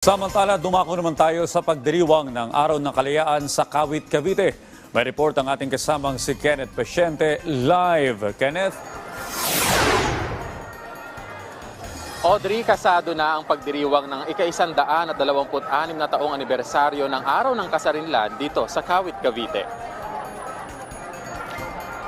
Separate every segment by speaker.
Speaker 1: Samantala, dumako naman tayo sa pagdiriwang ng Araw ng Kalayaan sa Kawit, Cavite. May report ang ating kasamang si Kenneth Pasyente live. Kenneth?
Speaker 2: Audrey, kasado na ang pagdiriwang ng ika-isandaan at dalawamput-anim na taong anibersaryo ng Araw ng Kasarinlan dito sa Kawit, Cavite.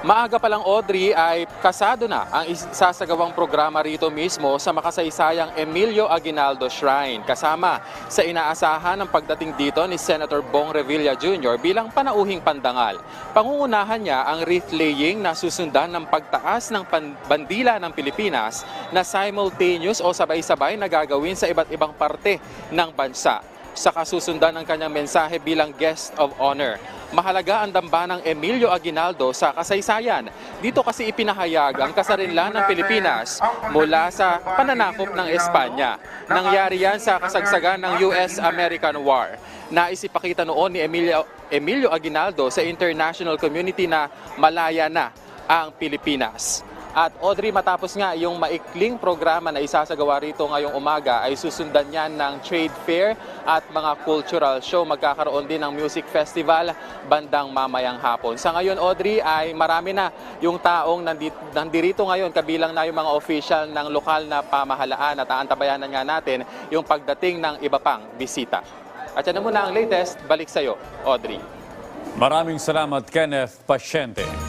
Speaker 2: Maaga pa lang Audrey ay kasado na ang isasagawang programa rito mismo sa makasaysayang Emilio Aguinaldo Shrine kasama sa inaasahan ng pagdating dito ni Senator Bong Revilla Jr. bilang panauhing pandangal. Pangungunahan niya ang wreath laying na susundan ng pagtaas ng bandila ng Pilipinas na simultaneous o sabay-sabay na gagawin sa iba't ibang parte ng bansa sa kasusundan ng kanyang mensahe bilang guest of honor. Mahalaga ang damba ng Emilio Aguinaldo sa kasaysayan. Dito kasi ipinahayag ang kasarinlan ng Pilipinas mula sa pananakop ng Espanya. Nangyari yan sa kasagsagan ng US-American War. Nais ipakita noon ni Emilio, Emilio Aguinaldo sa international community na malaya na ang Pilipinas. At Audrey, matapos nga yung maikling programa na isasagawa rito ngayong umaga ay susundan niyan ng trade fair at mga cultural show. Magkakaroon din ng music festival bandang mamayang hapon. Sa ngayon, Audrey, ay marami na yung taong nandirito ngayon kabilang na yung mga official ng lokal na pamahalaan at aantabayanan nga natin yung pagdating ng iba pang bisita. At yan na muna ang latest. Balik sa'yo, Audrey.
Speaker 1: Maraming salamat, Kenneth Pasyente.